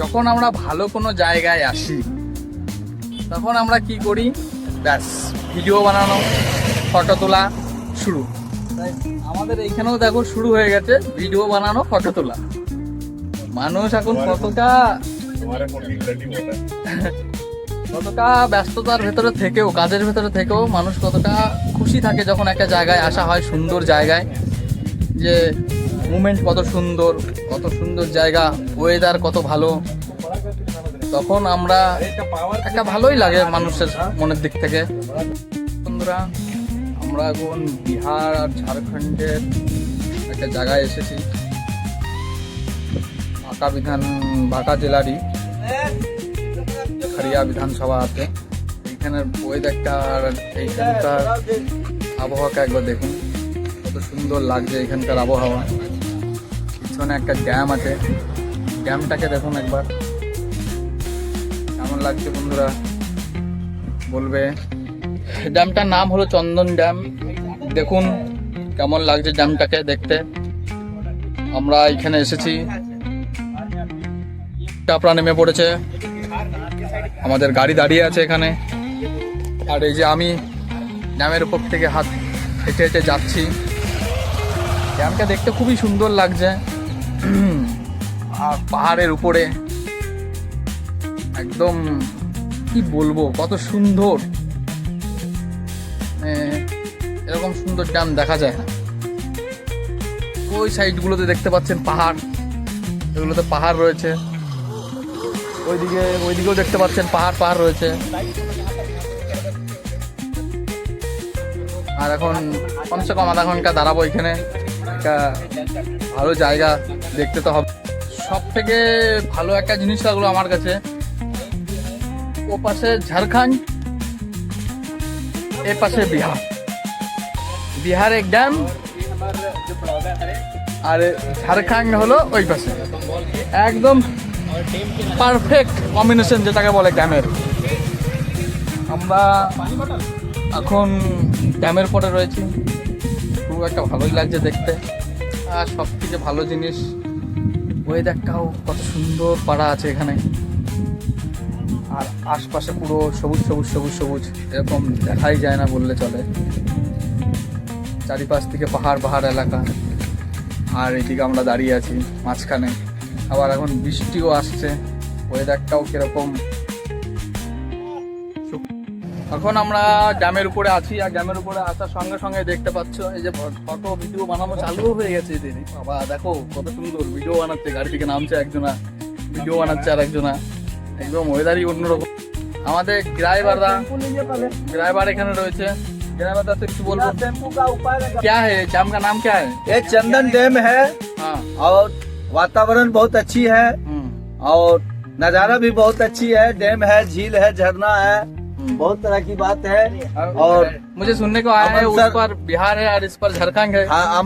যখন আমরা ভালো কোনো জায়গায় আসি তখন আমরা কি করি? ব্যাস ভিডিও বানানো ফটো তোলা শুরু। তাই আমাদের এইখানেও দেখো শুরু হয়ে গেছে ভিডিও বানানো ফটো তোলা। মানুষ এখন কতটা কতটা ব্যস্ততার ভেতরে থেকেও কাজের ভেতরে থেকেও মানুষ কতটা খুশি থাকে যখন একটা জায়গায় আসা হয় সুন্দর জায়গায়। যে মুমেন্ট কত সুন্দর কত সুন্দর জায়গা ওয়েদার কত ভালো। তখন আমরা একটা ভালোই লাগে মানুষের মনের দিক থেকে। বন্ধুরা, আমরা এখন বিহার আর ঝাড়খণ্ডের একটা জায়গায় এসেছি। বাঁকা বিধান বাঁকা জেলারই। খারিয়া বিধানসভা আছে। এইখানের ওয়েদারটা আর এইখানকার আবহাওয়াকে একবার দেখুন। কত সুন্দর লাগছে এখানকার আবহাওয়া। পিছনে একটা ড্যাম আছে। ড্যামটাকে দেখুন একবার। কেমন লাগছে বন্ধুরা? বলবে। ড্যামটার নাম হলো চন্দন ড্যাম দেখুন কেমন লাগছে ড্যামটাকে দেখতে। আমরা এখানে এসেছি। টাপড়া নেমে পড়েছে। আমাদের গাড়ি দাঁড়িয়ে আছে এখানে। আর এই যে আমি ড্যামের উপর থেকে হাত হেঁটে হেঁটে যাচ্ছি। ড্যামটা দেখতে খুবই সুন্দর লাগছে। আর পাহাড়ের উপরে। একদম, কি বলব, কত সুন্দর। মানে এরকম সুন্দর ড্যাম দেখা যায় না। ওই সাইডগুলোতে দেখতে পাচ্ছেন পাহাড়। এগুলোতে পাহাড় রয়েছে। ওইদিকে, ওইদিকেও দেখতে পাচ্ছেন পাহাড় পাহাড় রয়েছে। আর এখন কমসে কম আধা ঘণ্টা দাঁড়াবো এখানে। একটা ভালো জায়গা দেখতে তো হবে। সব থেকে ভালো একটা জিনিস লাগল আমার কাছে। ও পাশে ঝাড়খণ্ড, এ পাশে বিহার। বিহার এক ড্যাম আর ঝাড়খণ্ড হলো ওই পাশে। একদম পারফেক্ট কম্বিনেশন যেটাকে বলে ড্যামের আমরা এখন ড্যামের পরে রয়েছি। খুব একটা ভালোই লাগছে দেখতে। আর সব থেকে ভালো জিনিস ওয়েদারটাও কত সুন্দর পাড়া আছে এখানে। আর আশপাশে পুরো সবুজ সবুজ সবুজ সবুজ, এরকম দেখাই যায় না বললে চলে। চারিপাশ থেকে পাহাড় পাহাড় এলাকা। আর এদিকে আমরা দাঁড়িয়ে আছি মাঝখানে। আবার এখন বৃষ্টিও আসছে ওয়েদারটাও কীরকম এখন আমরা ড্যামের উপরে আছি আর ড্যামের উপরে আসার সঙ্গে সঙ্গে দেখতে পাচ্ছ এই যে ফটো ভিডিও বানানো চালু হয়ে গেছে এদের বাবা দেখো কত সুন্দর ভিডিও বানাচ্ছে গাড়ি থেকে নামছে একজনা ভিডিও বানাচ্ছে আর একজনা একদম ওয়েদারই অন্যরকম আমাদের ড্রাইভাররা ড্রাইভার এখানে রয়েছে ড্রাইভাররা তো কিছু বলবো क्या है डैम का नाम क्या है ये चंदन डैम है हाँ और वातावरण बहुत अच्छी है हम्म, और नजारा भी बहुत अच्छी है डैम है झील है झरना है हम्म। बहुत तरह की बात है और मुझे सुनने को आया है उस पर बिहार है और इस पर झारखंड है। हाँ,